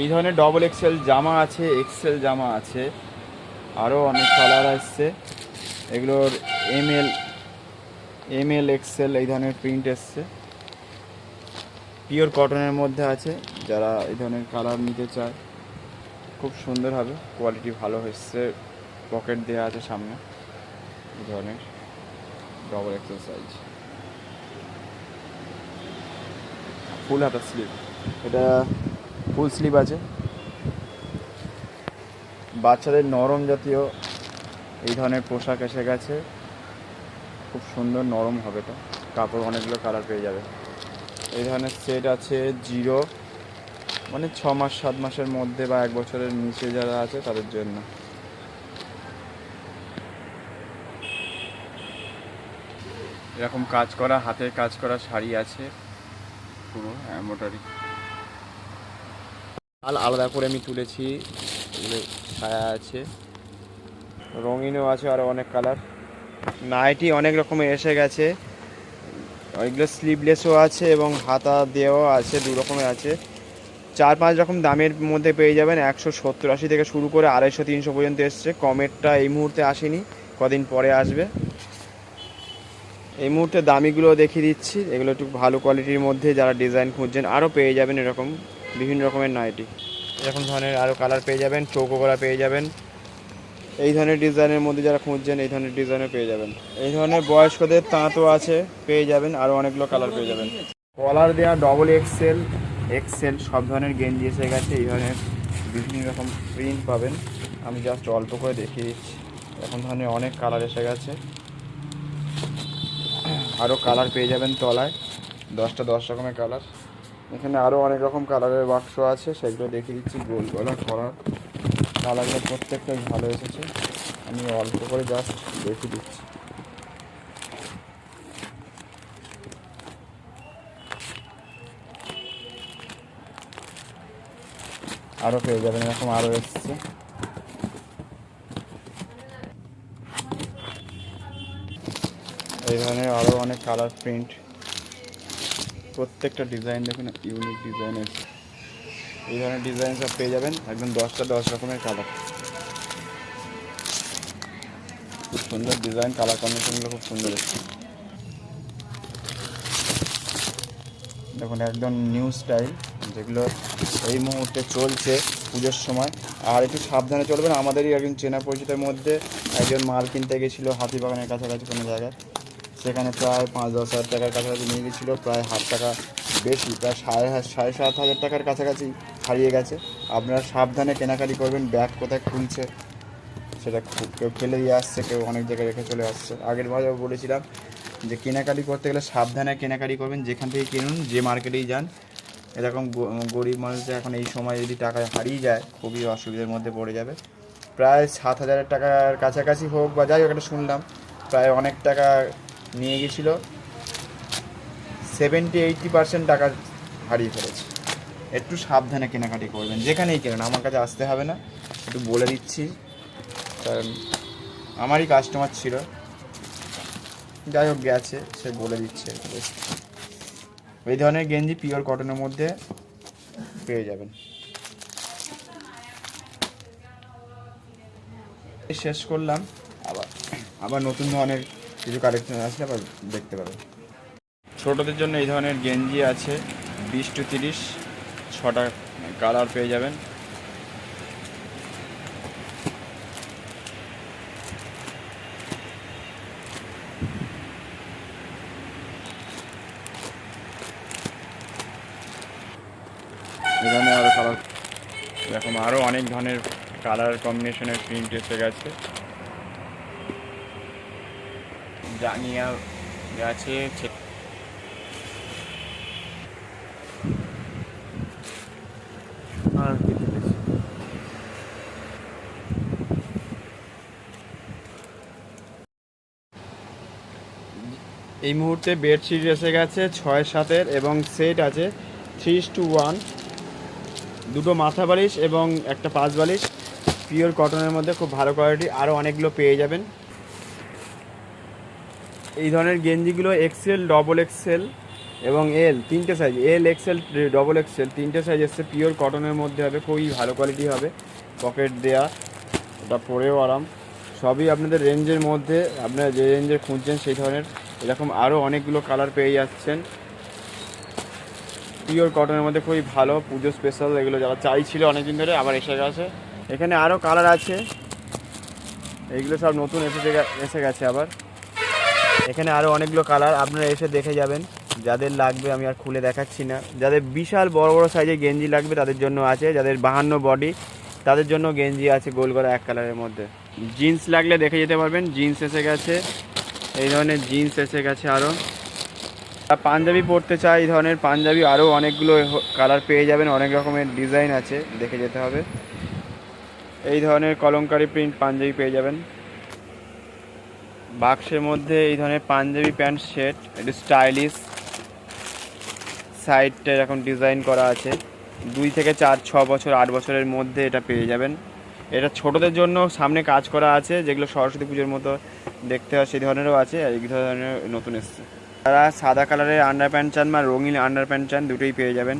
এই ধরনের double XL জামা আছে এক্সেল জামা আছে। আরও অনেক কালার আসছে। এগুলোর M L M L XL এই ধরনের প্রিন্ট এসছে। পিওর কটনের মধ্যে আছে, যারা এই ধরনের কালার নিতে চায়। খুব সুন্দর হবে কোয়ালিটি ভালো হচ্ছে পকেট দেওয়া আছে সামনে। এই ধরনের ডবল এক্সেল সাইজ ফুল হাতা স্লিপ এটা ফুল স্লিভ আছে। বাচ্চাদের নরম জাতীয় এই ধরনের পোশাক এসে গেছে। খুব সুন্দর নরম হবে এটা। কাপড় অনেকগুলো কালার পেয়ে যাবে। এই ধরনের সেট আছে জিরো। মানে ছ মাস, সাত মাসের মধ্যে বা এক বছরের নিচে যারা আছে তাদের জন্য। এরকম কাজ করা, হাতের কাজ করা শাড়ি আছে। পুরো এম্বোটারি আল, আলাদা করে আমি তুলেছি। ছায়া আছে। রঙিনও আছে আরও অনেক কালার নাইটি অনেক রকমের এসে গেছে। ওইগুলো স্লিভলেসও আছে এবং হাতা দেওয়াও আছে, দু রকমের আছে। চার পাঁচ রকম দামের মধ্যে পেয়ে যাবেন। একশো সত্তর আশি থেকে শুরু করে আড়াইশো, তিনশো পর্যন্ত এসছে। কমেরটা এই মুহূর্তে আসেনি। কদিন পরে আসবে। এই মুহূর্তে দামিগুলো দেখিয়ে দিচ্ছি। এগুলো একটু ভালো কোয়ালিটির মধ্যে যারা ডিজাইন খুঁজছেন আরও পেয়ে যাবেন এরকম বিভিন্ন রকমের নাইটি। এরকম ধরনের আরও কালার পেয়ে যাবেন চৌকো করা পেয়ে যাবেন। এই ধরনের ডিজাইনের মধ্যে যারা খুঁজছেন এই ধরনের ডিজাইনও পেয়ে যাবেন। এই ধরনের বয়স্কদের তাঁতও আছে পেয়ে যাবেন আরও অনেকগুলো কালার পেয়ে যাবেন। কলার দেওয়া ডবল এক্সেল এক্সেল সব ধরনের গেঞ্জি এসে গেছে এই ধরনের বিভিন্ন রকম প্রিন্ট পাবেন। আমি জাস্ট অল্প করে দেখিয়ে দিচ্ছি। এখন ধরনের অনেক কালার এসে গেছে। আরও কালার পেয়ে যাবেন তলায় দশটা দশ রকমের কালার এখানে আরও অনেক রকম কালারের বাক্স আছে, সেগুলো দেখে দিচ্ছি, গোল গলা করার কালারগুলো প্রত্যেকটাই ভালো এসেছে। আমি অল্প করে জাস্ট দেখে দিচ্ছি। আরও পেয়ে যাবেন, এরকম আরও এসছে। এই ধরনের আরও অনেক কালার প্রিন্ট প্রত্যেকটা ডিজাইন দেখুন ইউনিক ডিজাইন আছে এই ধরনের ডিজাইন সব পেয়ে যাবেন, একদম দশটা দশ রকমের কালার খুব সুন্দর ডিজাইন কালার কম্বিনেশনগুলো খুব সুন্দর এসছে দেখুন, একদম নিউ স্টাইল যেগুলো এই মুহূর্তে চলছে পুজোর সময়। আর একটু সাবধানে চলবেন, আমাদেরই একজন চেনা পরিচিতের মধ্যে একজন মাল কিনতে গেছিল হাতিবাগানের কাছাকাছি কোনো জায়গায়। সেখানে প্রায় পাঁচ দশ হাজার টাকার কাছাকাছি নিয়ে গেছিল, প্রায় হাত টাকা বেশি, প্রায় সাড়ে সাড়ে সাত হাজার টাকার কাছাকাছি হারিয়ে গেছে। আপনারা সাবধানে কেনাকাটি করবেন, ব্যাগ কোথায় খুলছে সেটা কেউ ফেলে দিয়ে আসছে, কেউ অনেক জায়গায় রেখে চলে আসছে। আগের বারেও বলেছিলাম যে কেনাকাটি করতে গেলে সাবধানে কেনাকাটি করবেন, যেখান থেকে কিনুন, যে মার্কেটেই যান। এরকম গরিব মানুষদের এখন এই সময় যদি টাকা হারিয়ে যায়, খুবই অসুবিধার মধ্যে পড়ে যাবে। প্রায় সাত হাজারের টাকার কাছাকাছি হোক বা যাই হোক, এটা শুনলাম। প্রায় অনেক টাকা নিয়ে গেছিল। সেভেন্টি এইটটি পার্সেন্ট টাকা হারিয়ে ফেলেছে। একটু সাবধানে কেনাকাটি করবেন, যেখানেই কেনেন, আমার কাছে আসতে হবে না। একটু বলে দিচ্ছি। কারণ আমারই কাস্টমার ছিল। যাই হোক, গেছে, সে বলে দিচ্ছে। এই ধরনের গেঞ্জি পিওর কটনের মধ্যে পেয়ে যাবেন। শেষ করলাম। আবার আবার নতুন ধরনের কিছু কালেকশন আসলে আবার দেখতে পাবেন। ছোটদের জন্য এই ধরনের গেঞ্জি আছে, বিশ টু তিরিশ, ছটা কালার পেয়ে যাবেন। এই আরও কালার এরকম আরও অনেক ধরনের কালার কম্বিনেশনের প্রিন্ট এসে গেছে। জানিয়া গেছে আর? এই মুহূর্তে বেডশিট এসে গেছে ছয় সাতের এবং সেট আছে থ্রি টু ওয়ান। দুটো মাথা বালিশ এবং একটা পাঁচ বালিশ। পিওর কটনের মধ্যে খুব ভালো কোয়ালিটি আরও অনেকগুলো পেয়ে যাবেন। এই ধরনের গেঞ্জিগুলো এক্সেল ডবল এক্সেল এবং এল তিনটে size L XL double XL তিনটে সাইজ এসছে পিওর কটনের মধ্যে হবে, খুবই ভালো কোয়ালিটি হবে পকেট দেয়া ওটা পরেও আরাম। সবই আপনাদের রেঞ্জের মধ্যে, আপনারা যে রেঞ্জের খুঁজছেন সেই ধরনের, এরকম আরও অনেকগুলো কালার পেয়ে যাচ্ছেন। পিওর কটনের মধ্যে খুবই ভালো, পুজো স্পেশাল এগুলো যারা চাইছিল অনেকদিন ধরে, আবার এসে গেছে। এখানে আরও কালার আছে এইগুলো সব নতুন এসে এসে গেছে আবার। এখানে আরও অনেকগুলো কালার আপনারা এসে দেখে যাবেন। যাদের লাগবে আমি আর খুলে দেখাচ্ছি না। যাদের বিশাল বড় বড় সাইজের গেঞ্জি লাগবে তাদের জন্য আছে। যাদের বাহান্ন বডি তাদের জন্য গেঞ্জি আছে গোল করা এক কালারের মধ্যে। জিন্স লাগলে দেখে যেতে পারবেন। জিন্স এসে গেছে। এই ধরনের জিন্স এসে গেছে আরও আর পাঞ্জাবি পরতে চাই, এই ধরনের পাঞ্জাবি আরও অনেকগুলো কালার পেয়ে যাবেন। অনেক রকমের ডিজাইন আছে। দেখে যেতে হবে। এই ধরনের কলমকারি প্রিন্ট পাঞ্জাবি পেয়ে যাবেন। বাক্সের মধ্যে এই ধরনের পাঞ্জাবি প্যান্ট সেট, একটু স্টাইলিশ সাইডটা এরকম ডিজাইন করা আছে। দুই থেকে চার, ছ বছর, আট বছরের মধ্যে এটা পেয়ে যাবেন। এটা ছোটদের জন্য সামনে কাজ করা আছে, যেগুলো সরস্বতী পুজোর মতো দেখতে হয়, সেই ধরনেরও আছে এই ধরনের নতুন এসছে। তারা সাদা কালারের আন্ডার প্যান্ট চান বা রঙিন আন্ডার প্যান্ট চান, দুটোই পেয়ে যাবেন।